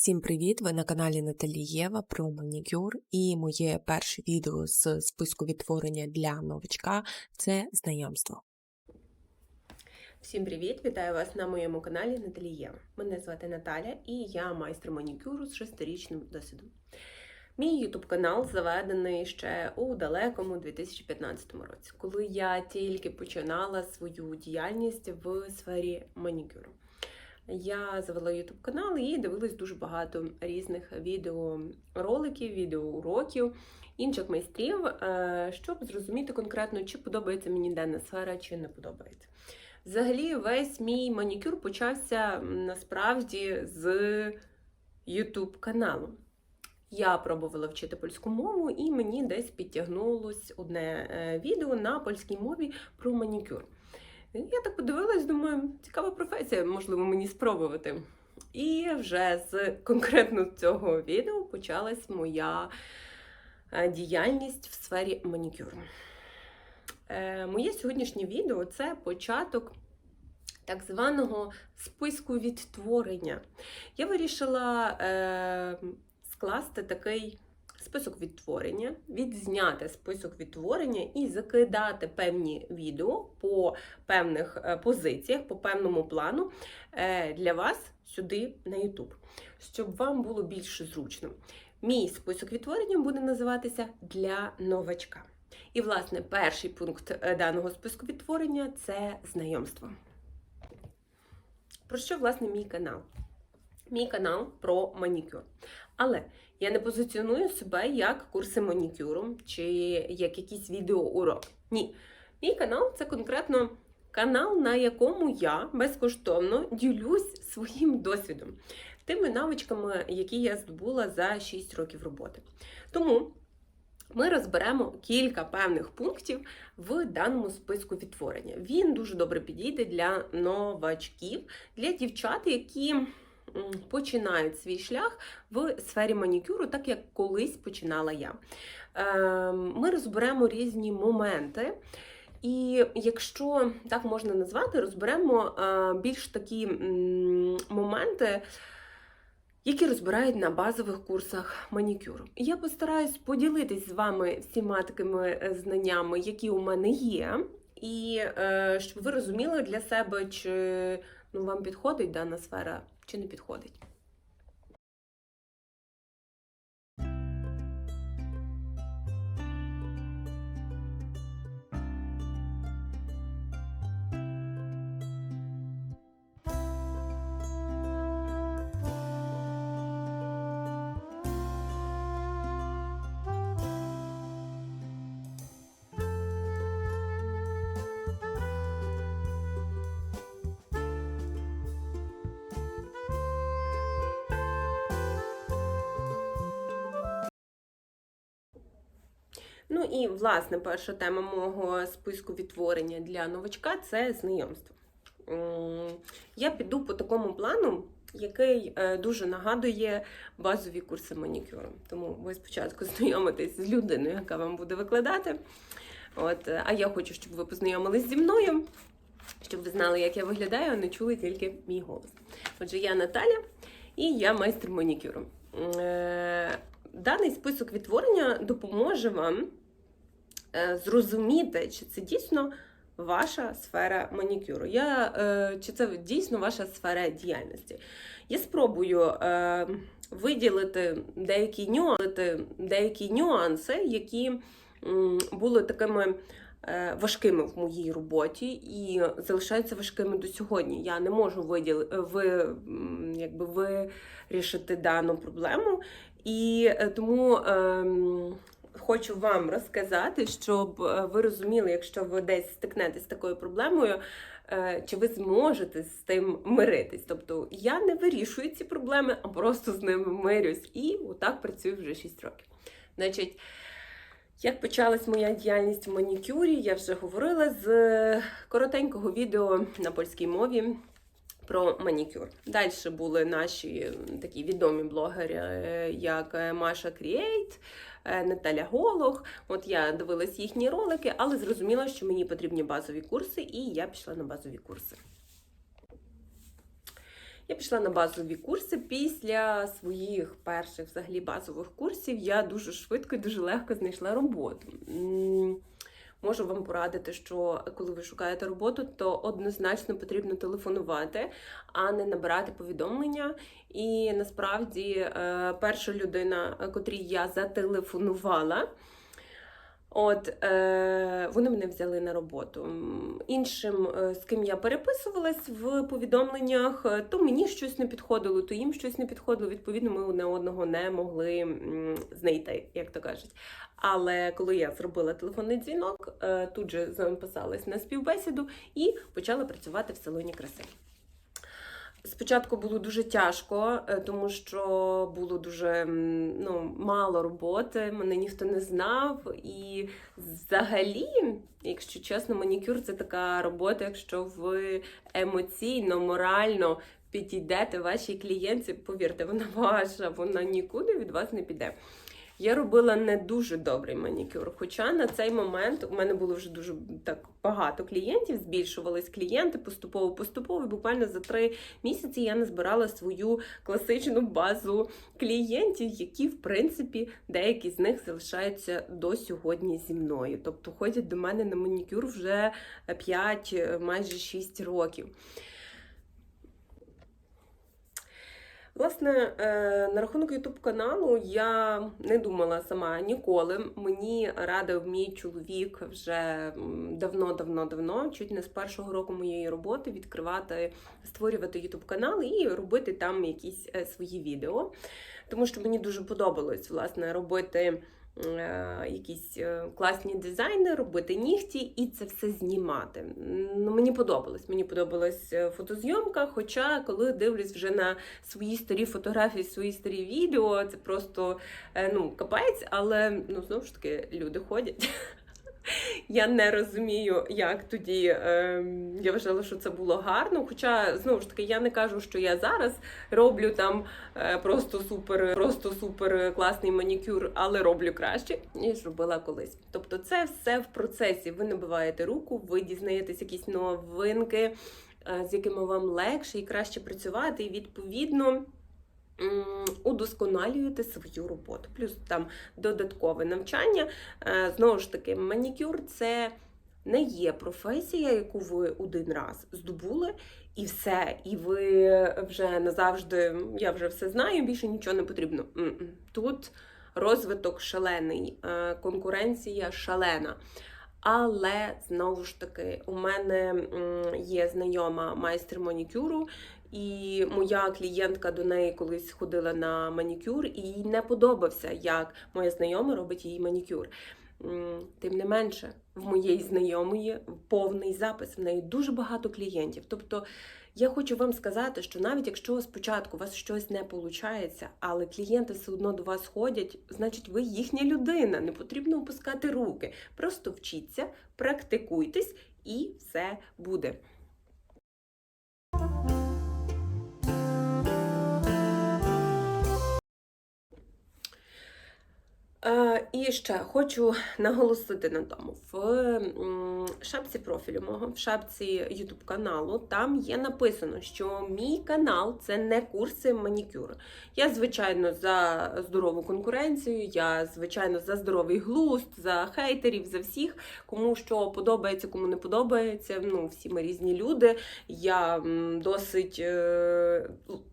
Всім привіт! Ви на каналі Наталі Єва про манікюр і моє перше відео з списку відтворення для новачка це знайомство. Всім привіт! Вітаю вас на моєму каналі Наталі Єва. Мене звати Наталя і я майстер манікюру з шестирічним досвідом. Мій YouTube канал заведений ще у далекому 2015 році, коли я тільки починала свою діяльність в сфері манікюру. Я завела YouTube канал і дивилась дуже багато різних відеороликів, відеоуроків, інших майстрів, е, щоб зрозуміти конкретно, чи подобається мені дана сфера, чи не подобається. Взагалі, весь мій манікюр почався насправді з YouTube каналу. Я пробувала вчити польську мову, і мені десь підтягнулось одне е, відео на польській мові про манікюр. Я так подивилась, думаю, цікава професія, можливо, мені спробувати. І вже з конкретно цього відео почалась моя е, діяльність в сфері манікюру. Е, Моє сьогоднішнє відео це початок так званого списку відтворення. Я вирішила е, скласти такий список відтворення, відзняти список відтворення і закидати певні відео по певних е, позиціях, по певному плану е, для вас сюди на YouTube, щоб вам було більш зручно. Мій список відтворення буде називатися для новачка. І, власне, перший пункт е, даного списку відтворення це знайомство. Про що, власне, мій канал? Мій канал про манікюр. Але я не позиціоную себе як курси манікюру чи як якийсь відеоурок. Ні. Мій канал це конкретно канал, на якому я безкоштовно ділюсь своїм досвідом, тими навичками, які я здобула за 6 років роботи. Тому ми розберемо кілька певних пунктів в даному списку відтворення. Він дуже добре підійде для новачків, для дівчат, які починають свій шлях в сфері манікюру, так як колись починала я. Ем, ми розберемо різні моменти. І якщо так можна назвати, розберемо е, більш такі моменти, які розбирають на базових курсах манікюру. Я постараюсь поділитись з вами всіма такими е, знаннями, які у мене є, і е, щоб ви розуміли для себе, чи ну, вам підходить дана сфера, чи не підходить. Ну і, власне, перша тема мого списку відтворення для новачка це знайомство. Я піду по такому плану, який е, дуже нагадує базові курси манікюру. Тому ви спочатку знайомитесь з людиною, яка вам буде викладати. От, А я хочу, щоб ви познайомились зі мною, щоб ви знали, як я виглядаю, а не чули тільки мій голос. Отже, я Наталя і я майстер манікюру. Е, даний список відтворення допоможе вам Е, зрозуміти, чи це дійсно ваша сфера манікюру. Я, е, Чи це дійсно ваша сфера діяльності. Я спробую е, виділити деякі нюанси, деякі нюанси, які були такими. Важкими в моїй роботі і залишаються важкими до сьогодні. Я не можу виділи, ви, якби вирішити дану проблему, і тому ем, хочу вам розказати, щоб е, ви розуміли, якщо ви десь стикнетесь з такою проблемою, е, чи ви зможете з тим миритись. Тобто я не вирішую ці проблеми, а просто з ними мирюсь. І отак працюю вже 6 років. Значить, як почалась моя діяльність в манікюрі, я вже говорила з коротенького відео на польській мові. Про манікюр. Далі були наші такі відомі блогери, е, як Маша Кріейт, Е, Наталя Голох. От я дивилась їхні ролики, але зрозуміла, що мені потрібні базові курси, і я пішла на базові курси. Я пішла на базові курси. Після своїх перших взагалі базових курсів я дуже швидко і дуже легко знайшла роботу. Можу вам порадити, що коли ви шукаєте роботу, то однозначно потрібно телефонувати, а не набирати повідомлення. І насправді е, перша людина, котрій я зателефонувала, От е, вони мене взяли на роботу. Іншим, е, з ким я переписувалась в повідомленнях, е, то мені щось не підходило, то їм щось не підходило. Відповідно, ми одне одного не могли знайти, як то кажуть. Але коли я зробила телефонний дзвінок, е, тут же записалась на співбесіду і почала працювати в салоні краси. Спочатку було дуже тяжко, е, тому що було дуже ну, мало роботи, мене ніхто не знав. І взагалі, якщо чесно, манікюр це така робота, якщо ви емоційно, морально підійдете вашій клієнтці, повірте, вона ваша, вона нікуди від вас не піде. Я робила не дуже добрий манікюр. Хоча на цей момент у мене було вже дуже так багато клієнтів, збільшувались клієнти поступово, поступово. І буквально за три місяці я назбирала свою класичну базу клієнтів, які, в принципі, деякі з них залишаються до сьогодні зі мною. Тобто ходять до мене на манікюр вже 5, майже 6 років. Власне, е, на рахунок YouTube каналу я не думала сама ніколи. Мені радив мій чоловік вже давно-давно-давно, чуть не з першого року моєї роботи, відкривати, створювати YouTube канал і робити там якісь е, свої відео. Тому що мені дуже подобалось власне робити. Е, Якісь е, класні дизайни, робити нігті і це все знімати. Ну, мені подобалось. Мені подобалась е, фотозйомка. Хоча, коли дивлюсь вже на свої старі фотографії, свої старі відео, це просто ну, капець, але ну, знову ж таки люди ходять. Я не розумію, як тоді е, я вважала, що це було гарно. Хоча, знову ж таки, я не кажу, що я зараз роблю там е, просто супер, просто супер класний манікюр, але роблю краще, ніж робила колись. Тобто, це все в процесі. Ви набиваєте руку, ви дізнаєтесь якісь новинки, е, з якими вам легше і краще працювати, і відповідно. Удосконалюєте свою роботу, плюс там додаткове навчання. Е, Знову ж таки, манікюр це не є професія, яку ви один раз здобули, і все. І ви вже назавжди, я вже все знаю, більше нічого не потрібно. Тут розвиток шалений, е, конкуренція шалена. Але знову ж таки, у мене є знайома майстер манікюру, і моя клієнтка до неї колись ходила на манікюр, і їй не подобався, як моя знайома робить їй манікюр. Тим не менше, в моєї знайомої повний запис, в неї дуже багато клієнтів. Тобто я хочу вам сказати, що навіть якщо спочатку у вас щось не виходить, але клієнти все одно до вас ходять, значить ви їхня людина, не потрібно опускати руки. Просто вчіться, практикуйтесь і все буде. І ще хочу наголосити на тому: в шапці профілю мого, в шапці YouTube каналу, там є написано, що мій канал це не курси манікюру. Я, звичайно, за здорову конкуренцію, я, звичайно, за здоровий глузд, за хейтерів, за всіх, кому що подобається, кому не подобається. Ну, всі ми різні люди. Я досить.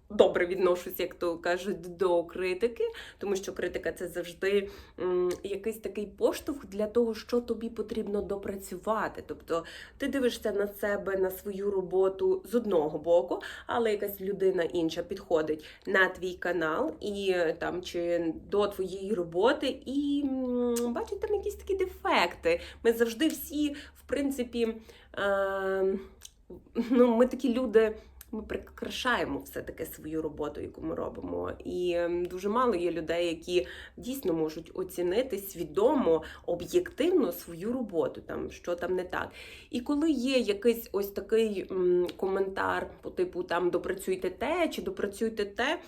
Добре відношусь, як то кажуть, до критики, тому що критика це завжди якийсь такий поштовх для того, що тобі потрібно допрацювати. Тобто ти дивишся на себе, на свою роботу з одного боку, але якась людина інша підходить на твій канал і е, там чи до твоєї роботи, і бачить там якісь такі дефекти. Ми завжди всі, в принципі, е, ну, ми такі люди. Ми прикрашаємо все-таки свою роботу, яку ми робимо. І ем, дуже мало є людей, які дійсно можуть оцінити свідомо, об'єктивно свою роботу, там що там не так. І коли є якийсь ось такий коментар по типу там допрацюйте те чи допрацюйте те.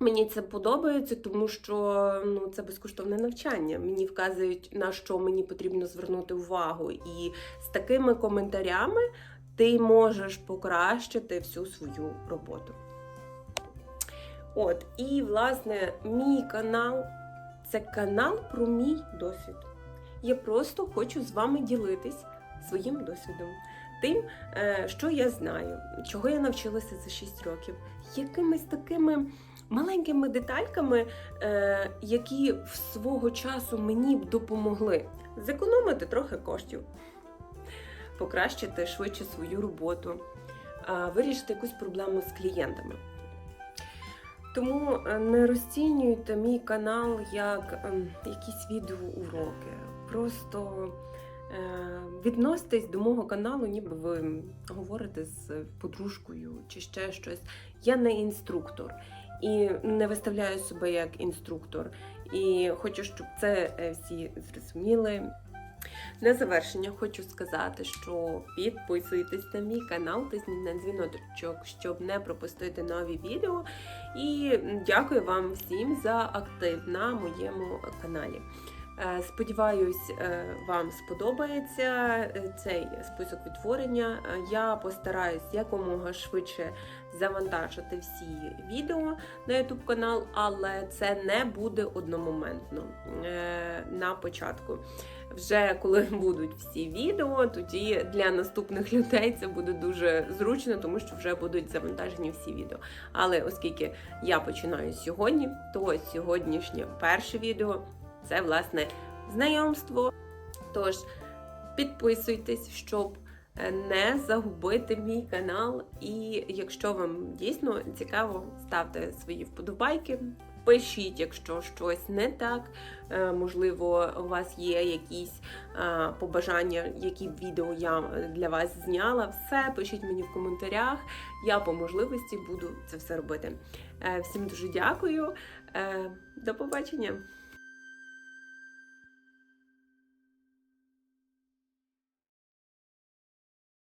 Мені це подобається, тому що ну це безкоштовне навчання. Мені вказують на що мені потрібно звернути увагу, і з такими коментарями ти можеш покращити всю свою роботу. От, і власне мій канал це канал про мій досвід. Я просто хочу з вами ділитись своїм досвідом, тим, е, що я знаю, чого я навчилася за 6 років, якимись такими маленькими детальками, е, які в свого часу мені б допомогли зекономити трохи коштів, покращити швидше свою роботу, вирішити якусь проблему з клієнтами. Тому е, не розцінюйте мій канал як ем, якісь відеоуроки. Просто е, відноситесь до мого каналу, ніби ви говорите з подружкою чи ще щось. Я не інструктор і не виставляю себе як інструктор. І хочу, щоб це е, всі зрозуміли. На завершення хочу сказати, що підписуйтесь на мій канал, тисніть на дзвіночок, щоб не пропустити нові відео. І дякую вам всім за актив на моєму каналі. Е, Сподіваюсь, е, вам сподобається е, цей список відтворення. Я постараюсь якомога швидше завантажити всі відео на YouTube канал, але це не буде одномоментно на початку. Вже коли будуть всі відео, тоді для наступних людей це буде дуже зручно, тому що вже будуть завантажені всі відео. Але оскільки я починаю сьогодні, то сьогоднішнє перше відео це власне знайомство. Тож підписуйтесь, щоб е, не загубити мій канал. І якщо вам дійсно цікаво, ставте свої вподобайки. Пишіть, якщо щось не так. Е, Можливо, у вас є якісь е, побажання, які відео я е, для вас зняла. Все пишіть мені в коментарях. Я по можливості буду це все робити. Всім дуже дякую. До побачення!